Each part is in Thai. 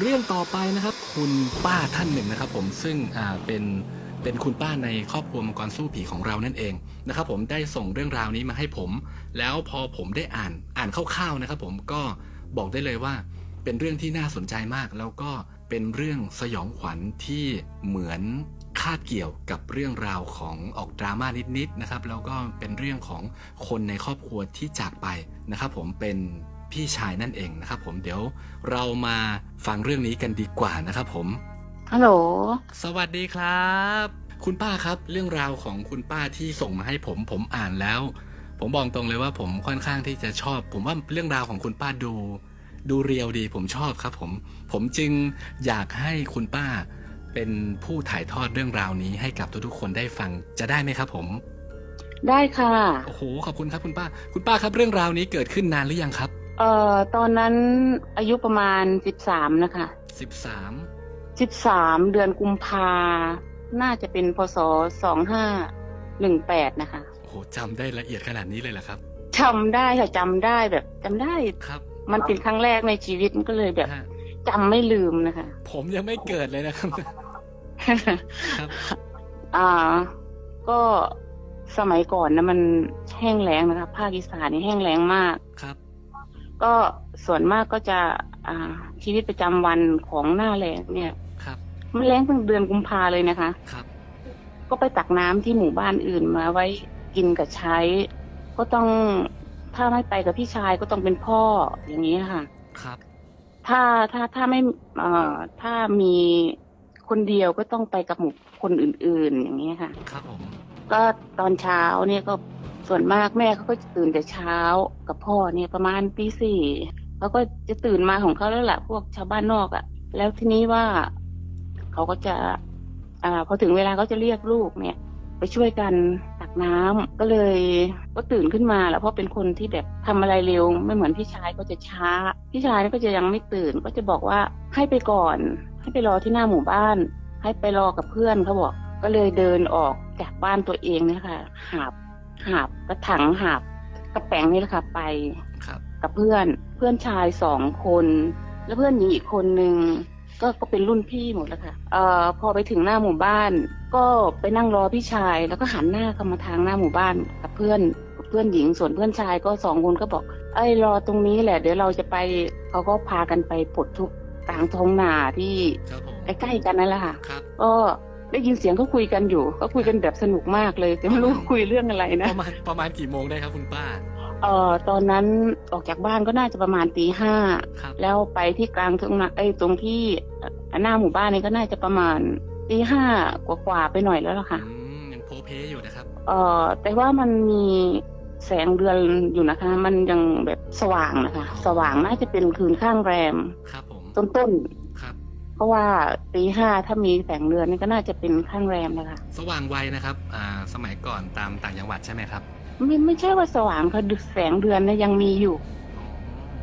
เรื่องต่อไปนะครับ คุณป้าท่านหนึ่งนะครับ ผมซึ่งอ่าเป็นเป็นคุณป้าในครอบครัวมังกรสู้ผีของเรานั่นเองนะครับผมได้ส่งเรื่องราวนี้มาให้ผม แล้วพอผมได้อ่านอ่านคร่าวๆนะครับ ผมก็บอกได้เลยว่า เป็นเรื่องที่น่าสนใจมาก แล้วก็เป็นเรื่องสยองขวัญที่เหมือนคาบเกี่ยวกับเรื่องราวของออกดราม่านิดๆนะครับ แล้วก็เป็นเรื่องของคนในครอบครัวที่จากไปนะครับ ผมเป็น พี่ชายนั่นเองนะครับผมเดี๋ยวเรามาฟังเรื่องนี้กันดีกว่านะครับผมฮัลโหลสวัสดีครับ คุณป้าครับเรื่องราวของคุณป้าที่ส่งมาให้ผมผมอ่านแล้ว ผมบอกตรงเลยว่าผมค่อนข้างที่จะชอบ ผมว่าเรื่องราวของคุณป้าดู ดูเรียวดีผมชอบครับ ผมผมจึงอยากให้คุณป้า เป็นผู้ถ่ายทอดเรื่องราวนี้ให้กับทุกๆคนได้ฟังจะได้ไหมครับ ผมได้ค่ะ โอ้โหขอบคุณครับคุณป้า คุณป้าครับเรื่องราวนี้เกิดขึ้นนานหรือยังครับ เอ่อตอนนั้นอายุประมาณสิบสามนะคะสิบสามสิบสามเดือนกุมภาน่าจะเป็นพศสองห้าหนึ่งแปดนะคะโอ้โหจำได้ละเอียดขนาดนี้เลยเหรอครับจำได้ค่ะจำได้แบบจำได้ ครับ มันเป็นครั้งแรกในชีวิตมันก็เลยแบบฮะจำไม่ลืมนะคะ ผมยังไม่เกิดเลยนะครับ ครับ อ่า ก็สมัยก่อนนะมันแห้งแล้งนะคะ ภาคอีสานนี่แห้งแล้งมาก ครับ ก็ส่วนมากก็จะอ่าชีวิตประจำวันของหน้าแล้งเนี่ย ครับมันแล้งตั้งเดือนกุมภาเลยนะคะ ครับก็ไปตักน้ำที่หมู่บ้านอื่นมาไว้กินกับใช้ ก็ต้องถ้าไม่ไปกับพี่ชายก็ต้องเป็นพ่ออย่างนี้ค่ะ ครับถ้าถ้าถ้าไม่เอ่อถ้ามีคนเดียวก็ต้องไปกับหมู่คนอื่น ๆ อย่างนี้ค่ะ ครับผมก็ตอนเช้าเนี่ยก็ ส่วนมากแม่เขาก็จะตื่นแต่เช้ากับพ่อเนี่ยประมาณตีสี่เขาก็จะตื่นมาของเขาแล้วแหละพวกชาวบ้านนอกอะ่ะ แล้วทีนี้ว่าเขาก็จะ อ่าพอถึงเวลาเขาจะเรียกลูกเนี่ย ไปช่วยกันตักน้ำก็เลยก็ตื่นขึ้นมาแล้วเพราะเป็นคนที่แบบทำอะไรเร็ว ไม่เหมือนพี่ชายก็จะช้า พี่ชายก็จะยังไม่ตื่น ก็จะบอกว่าให้ไปก่อน ให้ไปรอที่หน้าหมู่บ้าน ให้ไปรอกับเพื่อนเขาบอก ก็เลยเดินออกจากบ้านตัวเองเนะคะหาบ หาบกระถังหาบกระแป๋งนี่แหละค่ะไปครับ กับเพื่อนเพื่อนชายสองคน แล้วเพื่อนหญิงอีกคนนึงก็ก็เป็นรุ่นพี่หมดแล้วค่ะเอ่อพอไปถึงหน้าหมู่บ้าน ก็ไปนั่งรอพี่ชาย แล้วก็หันหน้าเข้ามาทางหน้าหมู่บ้านกับเพื่อนกับเพื่อนหญิงส่วนเพื่อนชายก็สองคนก็บอก เอ้ยรอตรงนี้แหละ เดี๋ยวเราจะไปเขาก็พากันไปปลดทุกข์กลางท้องนาที่ครับผมใกล้ๆกันนั่นแหละค่ะครับก็ ได้ยินเสียงเขาคุยกันอยู่ก็คุยกันแบบสนุกมากเลยแต่ไม่รู้คุยเรื่องอะไรปนะระมาณประมาณกี่โมงได้ครับคุณป้าเอ่อตอนนั้นออกจากบ้านก็น่าจะประมาณตีห้าครับแล้วไปที่กลางทุ่งนาไอ้ยตรงที่เอ่อหน้าหมู่บ้านนี่ก็น่าจะประมาณตีห้ากว่าๆไปหน่อยแล้วล่ะค่ะอืมยังโพเพอยู่นะครับเอ่อแต่ว่ามันมีแสงเดือนอยู่นะคะ มันยังแบบสว่างนะคะ สว่างน่าจะเป็นคืนข้างแรมครับผมต้นครับๆ เพราะว่าตีห้าถ้ามีแสงเดือนนี่ก็น่าจะเป็นข้างแรมนะคะสว่างไวนะครับอ่าสมัยก่อนตามต่างจังหวัดใช่ไหมครับไม่ไม่ใช่ว่าสว่างค่ะแสงเดือนนะยังมีอยู่อ๋อ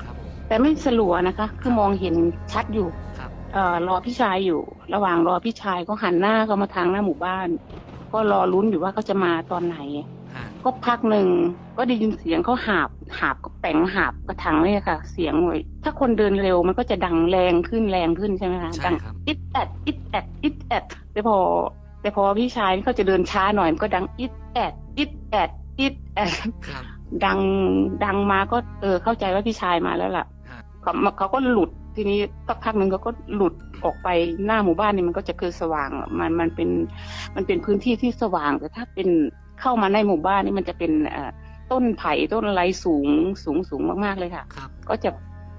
ครับผมแต่ไม่สลัวนะคะ คือมองเห็นชัดอยู่ครับเอ่อรอพี่ชายอยู่ ระหว่างรอพี่ชายก็หันหน้าเข้ามาทางหน้าหมู่บ้าน ก็รอลุ้นอยู่ว่าเขาจะมาตอนไหนฮะ ก็พักหนึ่งก็ได้ยินเสียงเขาหาบหาบก็แป่งหาบกระถางเนี่ยค่ะ เสียงเลยถ้าคนเดินเร็วมันก็จะดังแรงขึ้นแรงขึ้นใช่ไหมคะใช่ดังครับอิดแอดอิดแอดอิดแอดแต่พอ แต่พอพี่ชายนี่เขาจะเดินช้าหน่อยมันก็ดังอิดแอดอิดแอดอิดแอดครับดังดังมาก็เออเข้าใจว่าพี่ชายมาแล้วล่ะฮะเขาเขาก็หลุดทีนี้สักพักหนึ่งเขาก็หลุดออกไปหน้าหมู่บ้านนี่มันก็จะคือสว่างอะมันมันเป็นมันเป็นพื้นที่ที่สว่างแต่ถ้าเป็น เข้ามาในหมู่บ้านนี่มันจะเป็นเอ่อต้นไผ่ต้นอะไรสูงสูงสูงมากๆเลยค่ะครับก็จะ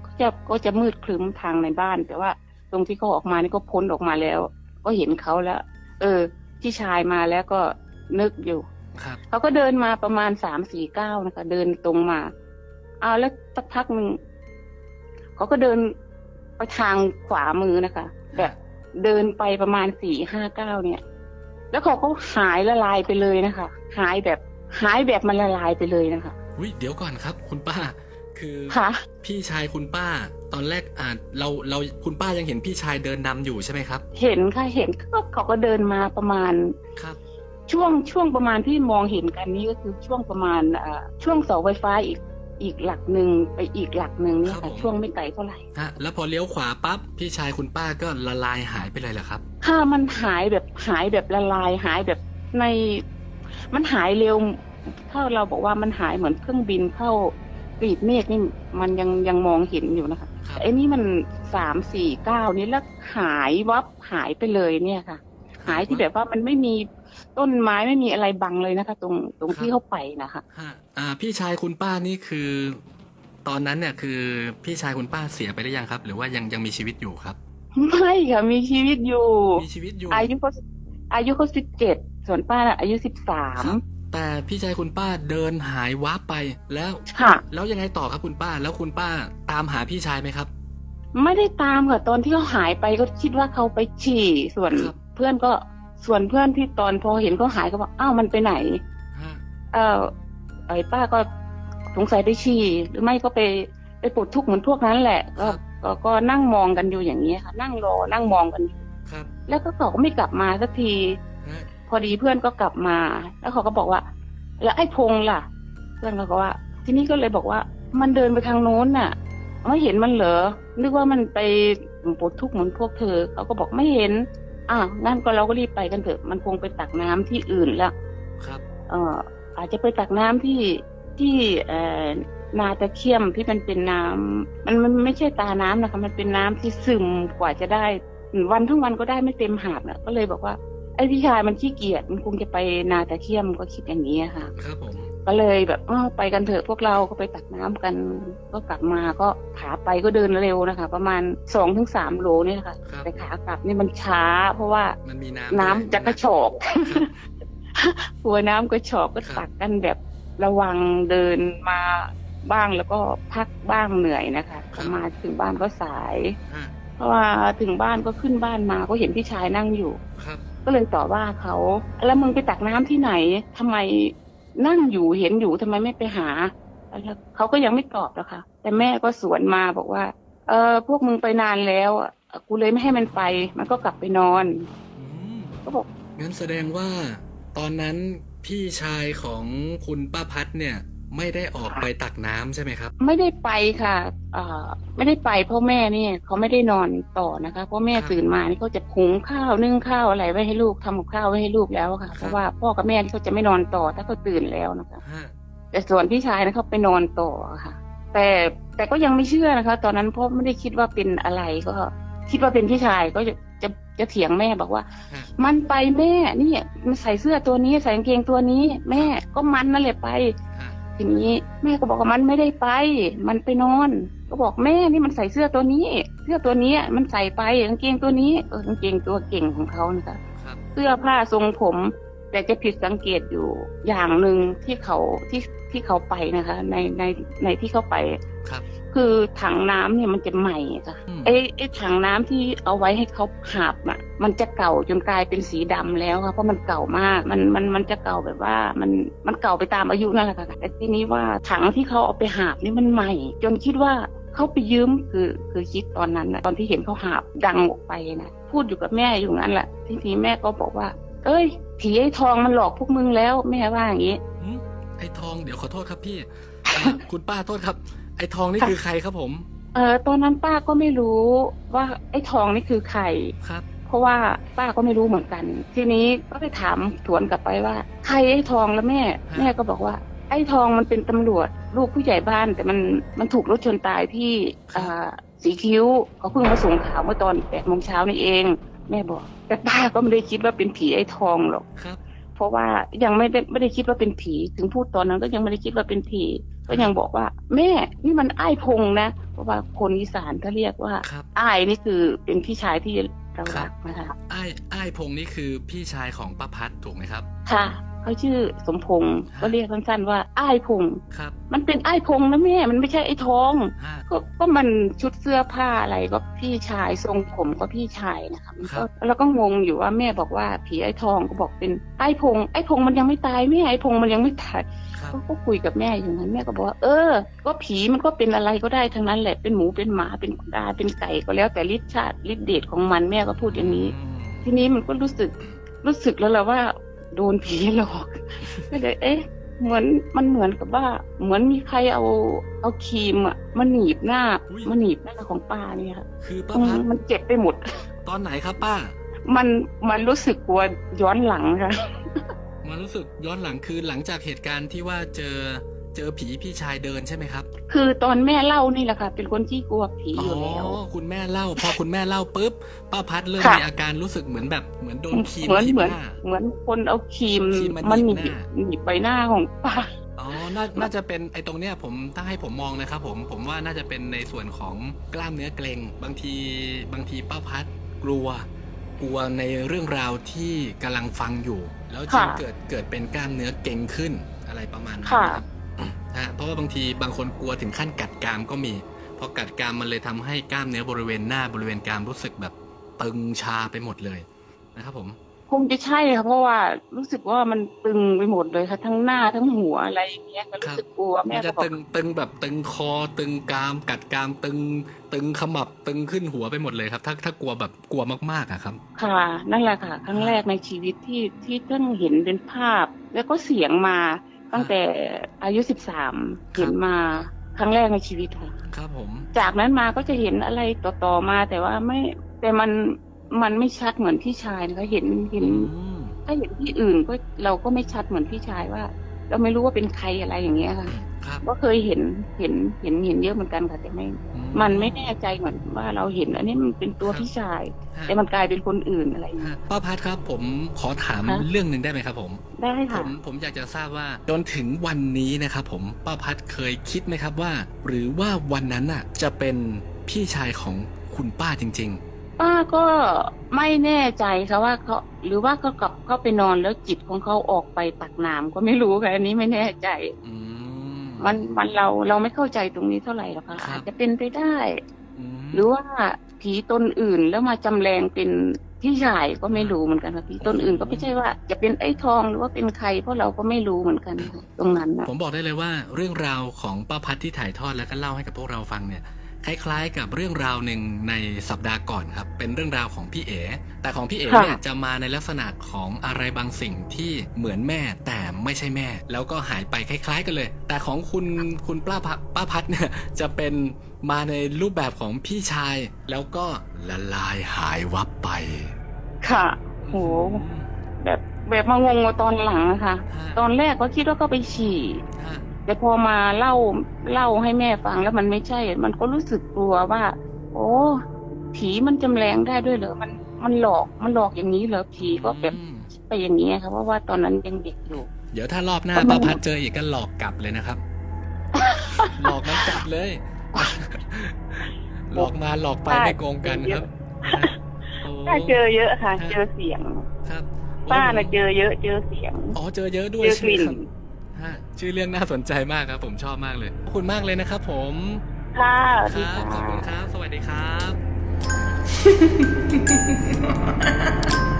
ก็จะก็จะมืดครึ้มทางในบ้าน แต่ว่าตรงที่เขาออกมานี่ก็พ้นออกมาแล้ว ก็เห็นเขาแล้ว เออพี่ชายมาแล้วก็นึกอยู่ครับเขาก็เดินมาประมาณสามสี่ก้าวนะคะ เดินตรงมาเอาแล้วสักพักหนึ่งเขาก็เดินไปทางขวามือนะคะแบบเดินไปประมาณสี่ห้าก้าวเนี่ย แล้วเขาก็หายละลายไปเลยนะคะ หายแบบหายแบบมันละลายไปเลยนะคะอุ้ยเดี๋ยวก่อนครับ คุณป้า คือค่ะพี่ชายคุณป้า ตอนแรกอ่าเราเราคุณป้ายังเห็นพี่ชายเดินนำอยู่ใช่ไหมครับ เห็นค่ะเห็นก็เขาก็เดินมาประมาณครับช่วงช่วงประมาณที่มองเห็นกันนี้ก็คือช่วงประมาณอ่าช่วงเสาไฟฟ้าอีก อีกหลักหนึ่งไปอีกหลักหนึ่งเนี่ยครับค่ะผมช่วงไม่ไกลเท่าไหร่ฮะแล้วพอเลี้ยวขวาปั๊บพี่ชายคุณป้าก็ละลายหายไปเลยเหรอครับถ้ามันหายแบบหายแบบละลายหายแบบใน มันหายเร็ว ถ้าเราบอกว่ามันหายเหมือนเครื่องบินเข้ากรีดเมฆนี่มันยังยังมองเห็นอยู่นะคะครับแต่ไอ้นี่มันสามสี่เก้านี้แล้วหายวับหายไปเลยเนี่ยค่ะ หายที่แบบว่ามันไม่มี ต้นไม้ไม่มีอะไรบังเลยนะคะ ตรงตรงที่เข้าไปนะคะฮะอ่า พี่ชายคุณป้านี่คือ ตอนนั้นเนี่ยคือพี่ชายคุณป้าเสียไปหรือยังครับ หรือว่ายังยังมีชีวิตอยู่ครับ ไม่ค่ะมีชีวิตอยู่ มีชีวิตอยู่อายุเขาอายุเขาสิบเจ็ดส่วนป้าน่ะอายุสิบสามครับแต่พี่ชายคุณป้าเดินหายวับไปแล้วค่ะ แล้วยังไงต่อครับคุณป้า แล้วคุณป้าตามหาพี่ชายไหมครับ ไม่ได้ตามค่ะตอนที่เขาหายไปก็คิดว่าเขาไปฉี่ส่วนครับเพื่อนก็ ส่วนเพื่อนที่ตอนพอเห็นเขาหายก็บอกอ้าวมันไปไหนฮะเออไอ้ป้าก็สงสัยไปฉี่หรือไม่ก็ไปไปปวดทุกข์เหมือนพวกนั้นแหละก็ก็ก็นั่งมองกันอยู่อย่างนี้ยค่ะ นั่งรอนั่งมองกันอยู่ครับแล้วก็เขาก็ไม่กลับมาสักทีฮะพอดีเพื่อนก็กลับมา แล้วเขาก็บอกว่า แล้วไอ้พงษ์ล่ะ เพื่อนเขาก็ว่า ทีนี้ก็เลยบอกว่า มันเดินไปทางโน้นน่ะ ไม่เห็นมันเหรอนึกว่ามันไปปวดทุกข์เหมือนพวกเธอเขาก็บอกไม่เห็น อะงั้นก็เราก็รีบไปกันเถอะ มันคงไปตักน้ำที่อื่นแล้วครับ เอ่อ อาจจะไปตักน้ำที่ที่เอ่อนาตะเคียมที่มันเป็นน้ำมันมันไม่ใช่ตาน้ำนะคะ มันเป็นน้ำที่ซึมกว่าจะได้ วันทั้งวันก็ได้ไม่เต็มหาดนะก็เลยบอกว่าไอ้พี่ชายมันขี้เกียจมันคงจะไปนาตะเคียมก็คิดอย่างนี้อะค่ะ ครับผม ก็เลยแบบอ้าวไปกันเถอะพวกเราก็ไปตักน้ำกัน ก็กลับมาก็ขาไปก็เดินเร็วนะคะ ประมาณสองถึงสามโลเนี่ยค่ะครับแต่ขากลับนี่มันช้า เพราะว่ามันมีน้ำน้ำด้วยจะกระชอกครับหัวน้ำกระชอกก็ครับตักกันแบบระวังเดินมาบ้างแล้วก็พักบ้างเหนื่อยนะคะพอมาถึงบ้านก็สายฮะเพราะว่าถึงบ้านก็ขึ้นบ้านมาก็เห็นพี่ชายนั่งอยู่ครับก็เลยต่อว่าเขา แล้วมึงไปตักน้ำที่ไหนทำไม นั่งอยู่เห็นอยู่ทำไมไม่ไปหาแล้วเขาก็ยังไม่ตอบนะคะ แต่แม่ก็สวนมาบอกว่า เออพวกมึงไปนานแล้วอะกูเลยไม่ให้มันไป มันก็กลับไปนอนอืมก็บอกงั้นแสดงว่าตอนนั้นพี่ชายของคุณป้าพัดเนี่ย ไม่ได้ออกไปตักน้ำใช่ไหมครับ ไม่ได้ไปค่ะเอ่อไม่ได้ไปเพราะแม่เนี่ยเขาไม่ได้นอนต่อนะคะเพราะแม่ครับตื่นมานี่เขาจะหุงข้าวนึ่งข้าวอะไรไว้ให้ลูกทำกับข้าวไว้ให้ลูกแล้วค่ะ ครับ เพราะว่าพ่อกับแม่นี่เขาจะไม่นอนต่อถ้าเขาตื่นแล้วนะคะ ฮะแต่ส่วนพี่ชายนะเขาไปนอนต่อค่ะ แต่แต่ก็ยังไม่เชื่อนะคะ ตอนนั้นเพราะไม่ได้คิดว่าเป็นอะไรก็ คิดว่าเป็นพี่ชายก็จะจะจะเถียงแม่บอกว่า ฮะมันไปแม่นี่มันใส่เสื้อตัวนี้ใส่กางเกงตัวนี้ แม่ก็มันนั่นแหละไป ฮะ ทีนี้แม่ก็บอกว่ามันไม่ได้ไป มันไปนอน ก็บอกแม่นี่มันใส่เสื้อตัวนี้ เสื้อตัวนี้มันใส่ไปกางเกงตัวนี้เออกางเกงตัวเก่งของเขานะคะครับเสื้อผ้าทรงผม แต่จะผิดสังเกตอยู่อย่างหนึ่งที่เขาที่ที่เขาไปนะคะ ในในในที่เขาไปครับ คือถังน้ำเนี่ยมันจะใหม่ค่ะอืม ไอ้ไอ้ถังน้ำที่เอาไว้ให้เขาหาบอะ มันจะเก่าจนกลายเป็นสีดำแล้วค่ะเพราะมันเก่ามากมันมันมันจะเก่าแบบว่ามันมันเก่าไปตามอายุนั่นแหละค่ะแต่ทีนี้ว่าถังที่เขาเอาไปหาบนี่มันใหม่ จนคิดว่าเขาไปยืมคือคือคิดตอนนั้นนะตอนที่เห็นเขาหาบดังออกไปนะพูดอยู่กับแม่อยู่งั้นแหละทีนี้แม่ก็บอกว่า เอ้ยผีไอ้ทองมันหลอกพวกมึงแล้วแม่ว่าอย่างนี้ หืมไอ้ทองเดี๋ยวขอโทษครับพี่อ่า คุณป้าโทษครับ ไอ้ทองนี่คือใครครับผม เออตอนนั้นป้าก็ไม่รู้ว่าไอ้ทองนี่คือใครครับ เพราะว่าป้าก็ไม่รู้เหมือนกัน ทีนี้ก็ไปถามถวนกลับไปว่า ใครไอ้ทองแล้วแม่ แม่ก็บอกว่า ไอ้ทองมันเป็นตำรวจลูกผู้ใหญ่บ้าน แต่มันมันถูกรถชนตายที่อ่าสีคิ้วเขาเพิ่งมาส่งข่าวเมื่อตอนแปดโมงเช้านี่เอง แม่บอก แต่ป้าก็ไม่ได้คิดว่าเป็นผีไอ้ทองหรอกครับ เพราะว่ายังไม่ได้ไม่ได้คิดว่าเป็นผี ถึงพูดตอนนั้นก็ยังไม่ได้คิดว่าเป็นผี ก็ยังบอกว่า แม่นี่มันไอ้ายพงนะ เพราะว่าคนอีสานเขาเรียกว่าครับ อ้ายนี่คือเป็นพี่ชายที่เรารักนะคะไอ้ไอ้พงษ์นี่คือพี่ชายของป้าพัดถูกไหมครับ ค่ะ เขาชื่อสมพงษ์ฮะก็เรียกสั้นๆว่าอ้ายพงษ์ครับมันเป็นอ้ายพงษ์นะแม่ มันไม่ใช่ไอ้ทองฮะก็ก็มันชุดเสื้อผ้าอะไรก็พี่ชายทรงผมก็พี่ชายนะคะมันครัก็บแล้วก็งงอยู่ว่าแม่บอกว่าผีไอ้ทองก็บอกเป็นไอ้พงษ์ไอ้พงษ์มันยังไม่ตายแม่ไอ้พงษ์มันยังไม่ตายครับก็ก็คุยกับแม่อย่างนั้นแม่ก็บอกว่าเออ ก็ผีมันก็เป็นอะไรก็ได้ทั้งนั้นแหละเป็นหมูเป็นหมาเป็นปลาเป็นไก่ก็แล้วแต่ฤทธิ์ชาติฤทธิ์เดชของมันแม่ก็พูดอย่างนี้อืมทีนี้มันก็รู้สึกรู้สึกแล้วแหละว่า โดนผีหลอกก็เลย เอ๊ะ เหมือนมันเหมือนกับว่า เหมือนมีใครเอาเอาครีมอะมาหนีบหน้าอุ๊ย มาหนีบหน้าของป้าเนี่ยค่ะคือป้าอืมพัดมันเจ็บไปหมด ตอนไหนครับป้า มันมันรู้สึกกลัวย้อนหลังค่ะมารู้สึกย้อนหลังคือหลังจากเหตุการณ์ที่ว่าเจอ เจอผีพี่ชายเดินใช่ไหมครับ คือตอนแม่เล่านี่แหละค่ะ เป็นคนที่กลัวผีอ๋ออยู่แล้ว คุณแม่เล่า พอคุณแม่เล่าปุ๊บป้าพัดเริ่มค่ะมีอาการรู้สึกเหมือนแบบเหมือนโดนครีมเหมือนทิ่มเหมือนหน้าเหมือนคนเอาครีมครีมมามันหหนีนีบบหน้าหนีบไปหน้าของป้าอ๋อน่าน่าจะเป็นไอ้ตรงเนี้ยผมถ้าให้ผมมองนะครับผมผมว่าน่าจะเป็นในส่วนของกล้ามเนื้อเกร็งบางทีบางทีป้าพัดกลัวกลัวในเรื่องราวที่กำลังฟังอยู่ แล้วจึงค่ะเกิดเกิดเป็นกล้ามเนื้อเกร็งขึ้นอะไรประมาณนั้นค่ะ นะครับนะฮะเพราะว่าบางทีบางคนกลัวถึงขั้นกัดกรามก็มีพอกัดกรามมันเลยทำให้กล้ามเนื้อบริเวณหน้าบริเวณกรามรู้สึกแบบตึงชาไปหมดเลยนะครับผมคงจะใช่ค่ะเพราะว่ารู้สึกว่ามันตึงไปหมดเลยค่ะทั้งหน้าทั้งหัวอะไรอย่างเงี้ยก็รู้สึกกลัวมัแม่นก็จะบอกตึงตึงแบบตึงคอตึงกราม กัดกรามตึง ตึงขมับตึงขึ้นหัวไปหมดเลยครับ ถ้าถ้ากลัวแบบกลัวมากๆอะครับ ค่ะ นั่นแหละค่ะ ครั้งแรกในชีวิตที่ที่เพิ่งเห็นเป็นภาพ แล้วก็เสียงมา ตั้งแต่อายุสิบสามเห็นมาครั้งแรกในชีวิตค่ะ ครับผม จากนั้นมาก็จะเห็นอะไรต่อๆมาแต่ว่าไม่แต่มันมันไม่ชัดเหมือนพี่ชายนะคะเห็นเห็นอืมถ้าเห็นที่อื่นก็เราก็ไม่ชัดเหมือนพี่ชายว่า เราไม่รู้ว่าเป็นใครอะไรอย่างเงี้ยค่ะครับ ก็เคยเห็นเห็นเห็นเห็นเยอะเหมือนกันค่ะ แต่ไม่อืมันไม่แน่ใจเหมือนว่าเราเห็นอันนี้มันเป็นตัวพี่ชายฮะแต่มันกลายเป็นคนอื่นอะไรอย่างเงี้ยฮะป้าพัดครับผมขอถามฮะ เรื่องหนึ่งได้ไหมครับผมได้ผค่ะ มผมอยากจะทราบว่าจนถึงวันนี้นะครับผมป้าพัดเคยคิดไหมครับว่า หรือว่าวันนั้นน่ะจะเป็นพี่ชายของคุณป้าจริง ป้าก็ไม่แน่ใจค่ะว่าเขาหรือว่าเขากลับเขาไปนอนแล้วจิตของเขาออกไปตักน้ำก็ไม่รู้ค่ะอันนี้ไม่แน่ใจ ๆ อืม มันมันเราเราไม่เข้าใจตรงนี้เท่าไหร่หรอกค่ะครับอาจจะเป็นไปได้มหรือว่าผีตนอื่นแล้วมาจำแรงเป็นพี่ชายก็ไม่รู้เหมือนกันค่ะผีตนอื่นก็ไม่ใช่ว่า จะเป็นไอ้ทองหรือว่าเป็นใครเพราะเราก็ไม่รู้เหมือนกันค่ะตรงนั้นนะผมบอกได้เลยว่าเรื่องราวของป้าพัดที่ถ่ายทอดแล้วก็เล่าให้กับพวกเราฟังเนี่ย คล้าย ๆ กับเรื่องราวหนึ่งในสัปดาห์ก่อนครับ เป็นเรื่องราวของพี่เอ๋แต่ของพี่เอ๋เนี่ยจะมาในลักษณะของอะไรบางสิ่งที่เหมือนแม่แต่ไม่ใช่แม่ แล้วก็หายไปคล้าย ๆ กันเลย แต่ของคุณคุณป้าพัดป้าพัดเนี่ยจะเป็นมาในรูปแบบของพี่ชาย แล้วก็ละลายหายวับไป ค่ะ โห แบบแบบมางงว่าตอนหลังอะค่ะฮะตอนแรกก็คิดว่าก็ไปฉี่ ฮะ แต่พอมาเล่าเล่าให้แม่ฟังแล้วมันไม่ใช่ มันก็รู้สึกกลัวว่า โอ้ผีมันจำแรงได้ด้วยเหรอมันมันหลอกมันหลอกอย่างนี้เหรอผีก็แบบอืมไปอย่างนี้ค่ะเพราะว่าตอนนั้นยังเด็กอยู่ เดี๋ยวถ้ารอบหน้าประมาณป้าพัดเจออีกก็หลอกกลับเลยนะครับ หลอกนั้นกลับเลย หลอกมาหลอกไปไม่โกงกันครับโอ้ป้าเจอเยอะค่ะฮะเจอเสียง ครับป้าน่ะโเจอเยอะ เจอเสียง อ๋อเจอเยอะด้วยเจอใช่กไหมลิ่น ครับฮะชื่อเรื่องน่าสนใจมากครับ ผมชอบมากเลย ขอบคุณมากเลยนะครับผมค่ะสควัสดีรับขอบค่ะ คุณครับ สวัสดีครับ